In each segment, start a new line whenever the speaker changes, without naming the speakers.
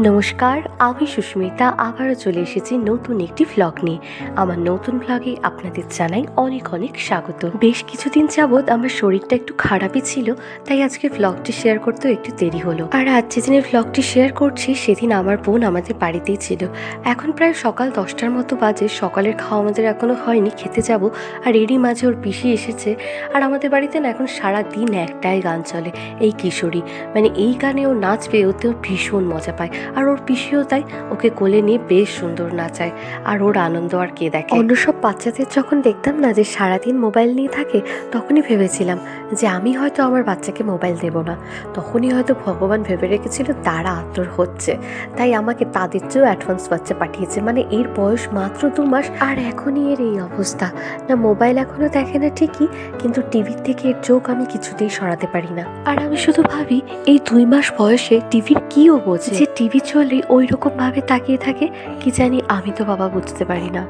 নমস্কার, আমি সুস্মিতা, আবারও চলে এসেছি নতুন একটি ভ্লগ নিয়ে। আমার নতুন ভ্লগে আপনাদের জানাই অনেক অনেক স্বাগত। বেশ কিছুদিন যাবৎ আমার শরীরটা একটু খারাপই ছিল, তাই আজকে ভ্লগটি শেয়ার করতেও একটু দেরি হলো। আর আজ যেদিনের ভ্লগটি শেয়ার করছি, সেদিন আমার বোন আমাদের বাড়িতেই ছিল। এখন প্রায় সকাল দশটার মতো বাজে, সকালের খাওয়া আমাদের এখনও হয়নি, খেতে যাব। আর এরই মাঝে ওর পিসি এসেছে। আর আমাদের বাড়িতে না এখন সারা দিন একটাই গান চলে, এই কিশোরী। মানে এই গানে ও নাচবে, ওতেও ভীষণ মজা পায়। আর ওর পিসিও তাই ওকে কোলে নিয়ে বেশ সুন্দর নাচায় আর ওর আনন্দ আর কে দেখে? অন্য সব বাচ্চাদের যখন দেখতাম না যে সারাদিন মোবাইল নিয়ে থাকে তখনই ভেবেছিলাম যে আমি হয়তো আমার বাচ্চাকে মোবাইল দেব না। তখনই হয়তো ভগবান ভেবে রেখেছিল তারা আতর হচ্ছে। তাই আমাকে তাদের চেয়েও অ্যাডভান্স বাচ্চা পাঠিয়েছে। মানে এর বয়স মাত্র দু মাস আর এখনই এর এই অবস্থা। না মোবাইল এখনও দেখে না ঠিকই কিন্তু টিভির থেকে এর চোখ আমি কিছুতেই সরাতে পারি না। আর আমি শুধু ভাবি এই দুই মাস বয়সে টিভির কি ও বোঝে? যে টিভি চলে ওই রকমভাবে তাকিয়ে থাকে কি জানি আমি তো বাবা বুঝতে পারি না।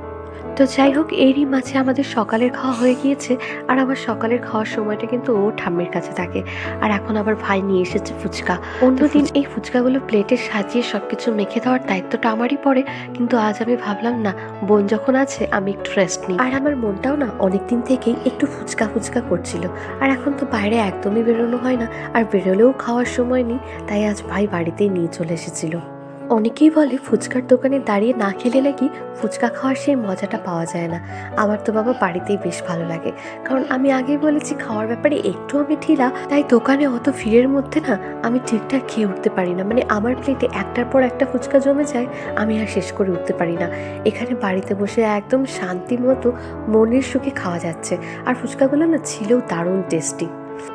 তো যাই হোক এরই মাঝে আমাদের সকালের খাওয়া হয়ে গিয়েছে আর আমার সকালের খাওয়ার সময়টা কিন্তু ও ঠাম্মির কাছে থাকে। আর এখন আবার ভাই নিয়ে এসেছে ফুচকা। অন্যদিন এই ফুচকাগুলো প্লেটে সাজিয়ে সবকিছু মেখে দেওয়ার দায়িত্বটা আমারই পড়ে কিন্তু আজ আমি ভাবলাম না বোন যখন আছে আমি একটু রেস্ট নিই। আর আমার মনটাও না অনেকদিন থেকেই একটু ফুচকা ফুচকা করছিল। আর এখন তো বাইরে একদমই বেরোনো হয় না আর বেরোলেও খাওয়ার সময় নেই তাই আজ ভাই বাড়িতেই নিয়ে চলে এসেছিল। অনেকেই বলে ফুচকার দোকানে দাঁড়িয়ে না খেলে নাকি ফুচকা খাওয়ার সেই মজাটা পাওয়া যায় না। আমার তো বাবা বাড়িতেই বেশ ভালো লাগে। কারণ আমি আগেই বলেছি খাওয়ার ব্যাপারে একটু আমি ঢিলা, তাই দোকানে অত ভিড়ের মধ্যে না আমি ঠিকঠাক খেয়ে উঠতে পারি না। মানে আমার প্লেটে একটার পর একটা ফুচকা জমে যায়, আমি আর শেষ করে উঠতে পারি না। এখানে বাড়িতে বসে একদম শান্তি মতো মনের সুখে খাওয়া যাচ্ছে। আর ফুচকাগুলো না ছিলেও দারুণ টেস্টি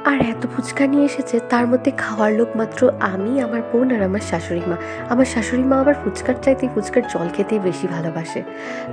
আর এত ফুচকা নিয়ে এসেছে, তার মধ্যে খাওয়ার লোক মাত্র আমি, আমার বোন আর আমার শাশুড়ি মা। আমার শাশুড়ি মা আবার ফুচকার চাইতে ফুচকার জল খেতেই বেশি ভালোবাসে।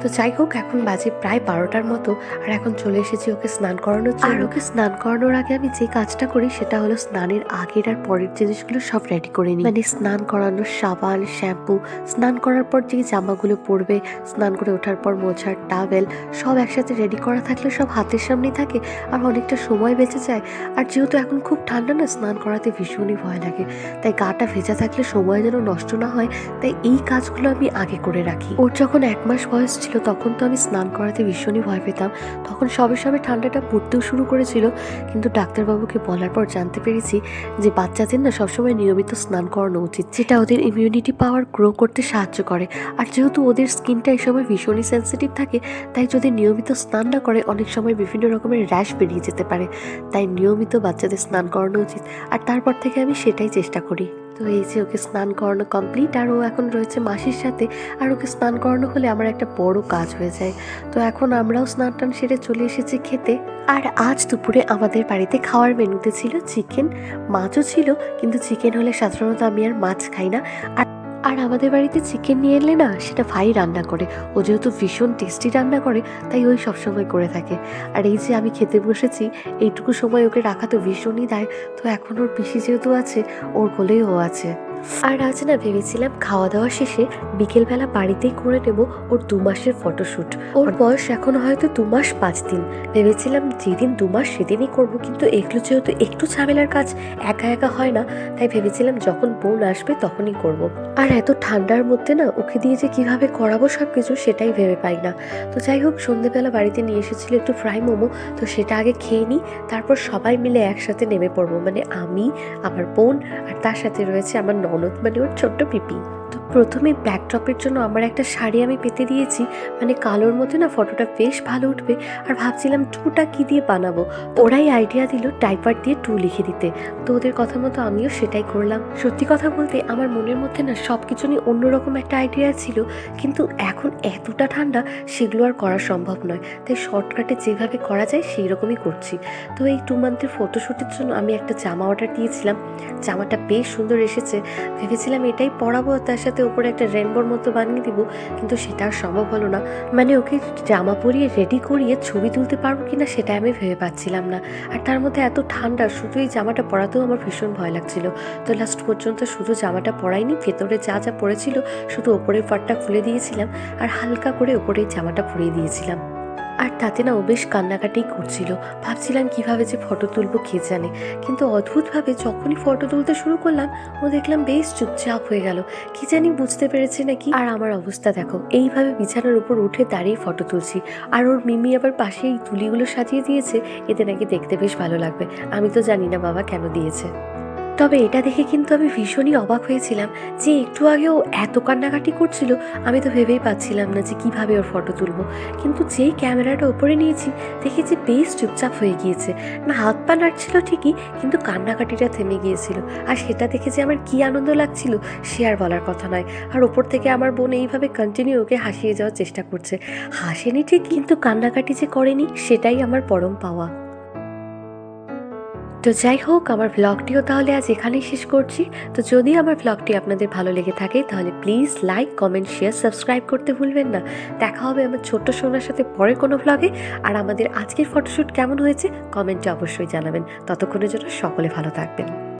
তো যাই হোক, এখন বাজে প্রায় বারোটার মতো, আর এখন চলে এসেছি ওকে স্নান করানোর। আর ওকে স্নান করানোর আগে আমি যে কাজটা করি, সেটা হলো স্নানের আগের আর পরের জিনিসগুলো সব রেডি করে নিই। মানে স্নান করানোর সাবান, শ্যাম্পু, স্নান করার পর যে জামাগুলো পরবে, স্নান করে ওঠার পর মোছার টাওয়েল সব একসাথে রেডি করা থাকলে সব হাতের সামনেই থাকে, আর অনেকটা সময় বেঁচে যায়। আর যেহেতু এখন খুব ঠান্ডা না, স্নান করাতে ভীষণই ভয় লাগে। তাই গাটা ভেজা থাকলে সময় যেন নষ্ট না হয়, তাই এই কাজগুলো আমি আগে করে রাখি। ওর যখন এক মাস বয়স ছিল, তখন তো আমি স্নান করাতে ভীষণই ভয় পেতাম। তখন সবে সবে ঠান্ডাটা পড়তেও শুরু করেছিল, কিন্তু ডাক্তারবাবুকে বলার পর জানতে পেরেছি যে বাচ্চাদের না সবসময় নিয়মিত স্নান করানো উচিত, যেটা ওদের ইমিউনিটি পাওয়ার গ্রো করতে সাহায্য করে। আর যেহেতু ওদের স্কিনটা এই সময় ভীষণই সেন্সিটিভ থাকে, তাই যদি নিয়মিত স্নান না করে, অনেক সময় বিভিন্ন রকমের র্যাশ বেরিয়ে যেতে পারে। তাই নিয়মিত বাচ্চাদের স্নান করানো উচিত। আর তারপর থেকে আমি সেটাই চেষ্টা করি। তো এই যে ওকে স্নান করানো কমপ্লিট আর ও এখন রয়েছে মাসির সাথে, আর ওকে স্নান করানো হলে আমার একটা বড় কাজ হয়ে যায়। তো এখন আমরাও স্নান টান সেরে চলে এসেছি খেতে। আর আজ দুপুরে আমাদের বাড়িতে খাওয়ার মেনুতে ছিল চিকেন মাছও ছিল, কিন্তু চিকেন হলে সাধারণত আমি আর মাছ খাই না। আর আর আমাদের বাড়িতে চিকেন নিয়ে এলে না, সেটা ভাই রান্না করে। ও যেহেতু ভীষণ টেস্টি রান্না করে, তাই ওই সবসময় করে থাকে। আর এই যে আমি খেতে বসেছি, এইটুকু সময় ওকে রাখা তো ভীষণই দেয়। তো এখন ওর পিসি যেহেতু আছে, ওর কোলেই ও আছে। আর আজ না ভেবেছিলাম খাওয়া দাওয়া শেষে বিকেলবেলা বাড়িতেই করে নেব ওর দু মাসের ফটোশ্যুট। ওর বয়স এখন হয়তো দু মাস পাঁচ দিন। ভেবেছিলাম যেদিন দু মাস সেদিনই করব, কিন্তু এগুলো যেহেতু একটু ঝামেলার কাজ, একা একা হয় না, তাই ভেবেছিলাম যখন বোন আসবে তখনই করব। আর এত ঠান্ডার মধ্যে না ওকে দিয়ে যে কীভাবে করাবো সব কিছু সেটাই ভেবে পাই না। তো যাই হোক, সন্ধেবেলা বাড়িতে নিয়ে এসেছিল একটু ফ্রাই মোমো, তো সেটা আগে খেয়ে নিই, তারপর সবাই মিলে একসাথে নেমে পড়ব। মানে আমি, আমার বোন আর তার সাথে রয়েছে আমার ননদ মানে ওর ছোট্ট পিপি। প্রথমে ব্যাকড্রপের জন্য আমার একটা শাড়ি আমি পেতে দিয়েছি। মানে কালোর মধ্যে না ফটোটা বেশ ভালো উঠবে। আর ভাবছিলাম টুটা কি দিয়ে বানাবো? ওরাই আইডিয়া দিল টাইপার দিয়ে টু লিখে দিতে। তো ওদের কথা মতো আমিও সেটাই করলাম। সত্যি কথা বলতে আমার মনের মধ্যে না সব কিছু নিয়ে অন্যরকম একটা আইডিয়া ছিল। কিন্তু এখন এতটা ঠান্ডা, সেগুলো আর করা সম্ভব নয়। তাই শর্টকাটে যেভাবে করা যায় সেই রকমই করছি। তো এই টু মান্থের ফটোশ্যুটের জন্য আমি একটা জামা অর্ডার দিয়েছিলাম। জামাটা বেশ সুন্দর এসেছে। ভেবেছিলাম এটাই পরাবো তার সাথে। উপরে একটা রেনবোর মতো বানিয়ে দিব, কিন্তু সেটা আর সম্ভব হলো না। মানে ওকে জামা পরিয়ে রেডি করিয়ে ছবি তুলতে পারব কিনা সেটা আমি ভেবে পাচ্ছিলাম না। আর তার মধ্যে এত ঠান্ডা, শুধু এই জামাটা পরাতেও আমার ভীষণ ভয় লাগছিল। তো লাস্ট পর্যন্ত শুধু জামাটা পরাইনি, ভেতরে যা যা পড়েছিল শুধু ওপরের পাটটা খুলে দিয়েছিলাম, আর হালকা করে ওপরে জামাটা পরিয়ে দিয়েছিলাম। আর তাতে না ও বেশ কান্নাকাটি করছিল। ভাবছিলাম কীভাবে যে ফটো তুলবো কে জানে। কিন্তু অদ্ভুতভাবে যখনই ফটো তুলতে শুরু করলাম, ও দেখলাম বেশ চুপচাপ হয়ে গেল। কি জানি বুঝতে পেরেছে নাকি? আর আমার অবস্থা দেখো, এইভাবে বিছানার উপর উঠে দাঁড়িয়ে ফটো তুলছি। আর ওর মিমি আবার পাশে এই তুলিগুলো সাজিয়ে দিয়েছে, এতে নাকি দেখতে বেশ ভালো লাগবে। আমি তো জানি না বাবা কেন দিয়েছে। তবে এটা দেখে কিন্তু আমি ভীষণই অবাক হয়েছিলাম যে একটু আগেও এত কান্নাকাটি করছিল, আমি তো ভেবেই পাচ্ছিলাম না যে কীভাবে ওর ফটো তুলবো। কিন্তু যেই ক্যামেরাটা ওপরে নিয়েছি দেখেছি বেশ চুপচাপ হয়ে গিয়েছে। না, হাত পা নাড়ছিল ঠিকই, কিন্তু কান্নাকাটিটা থেমে গিয়েছিল। আর সেটা দেখে যে আমার কি আনন্দ লাগছিল, সে আর বলার কথা নয়। আর ওপর থেকে আমার বোন এইভাবে কন্টিনিউ ওকে হাসিয়ে যাওয়ার চেষ্টা করছে। হাসেনি ঠিক, কিন্তু কান্নাকাটি যে করেনি, সেটাই আমার পরম পাওয়া। তো যাই হোক, আমার ব্লগটিও তাহলে আজ এখানেই শেষ করছি। তো যদি আমার ব্লগটি আপনাদের ভালো লেগে থাকে, তাহলে please like comment share subscribe করতে ভুলবেন না। দেখা হবে আমার ছোট্ট সোনার সাথে পরে কোনো ব্লগে আর আমাদের আজকের ফটোশ্যুট কেমন হয়েছে কমেন্টে অবশ্যই জানাবেন। ততক্ষণের জন্য সকলে ভালো থাকবেন।